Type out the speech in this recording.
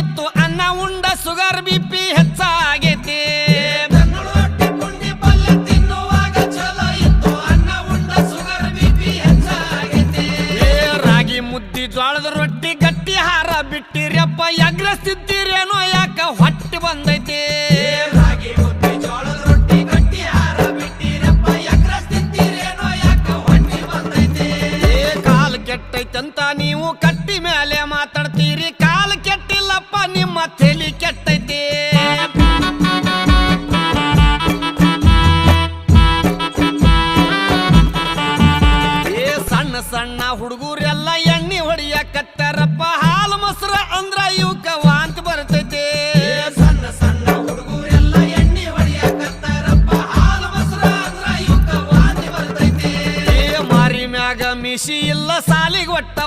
ಇತ್ತು, ಅನ್ನ ಉಂಡ ಸುಗರ್ ಬಿ ಪಿ ಹೆಚ್ಚಾಗೈತಿ. ರಾಗಿ ಮುದ್ದಿ ಜ್ವಾಳದ ರೊಟ್ಟಿ ಗಟ್ಟಿ ಹಾರ ಬಿಟ್ಟಿರಪ್ಪ ಎಗ್ರಸ್ತಿದ್ದೀರೇನೋ ಯಾಕ ಹೊಟ್ಟೆ ಬಂದೈತಿ. ಕಾಲು ಕೆಟ್ಟೈತಂತ ನೀವು ಕಟ್ಟಿ ಮೇಲೆ ಮಾತಾಡ್ತೀವಿ ತಲಿ ಕೆಟ್ಟೈತಿ. ಏ ಸಣ್ಣ ಸಣ್ಣ ಹುಡುಗರೆಲ್ಲ ಎಣ್ಣೆ ಹೊಡಿಯಕತ್ತಾರಪ್ಪ. ಹಾಲು ಮೊಸರ ಅಂದ್ರ ಇವಕ್ಕ ಹಾಲು ಅಂದ್ರ ವಾಂತಿ ಬರ್ತೈತಿ. ಮಾರಿ ಮ್ಯಾಗ ಮಿಶಿ ಇಲ್ಲ ಸಾಲಿಗೆ ಒಟ್ಟ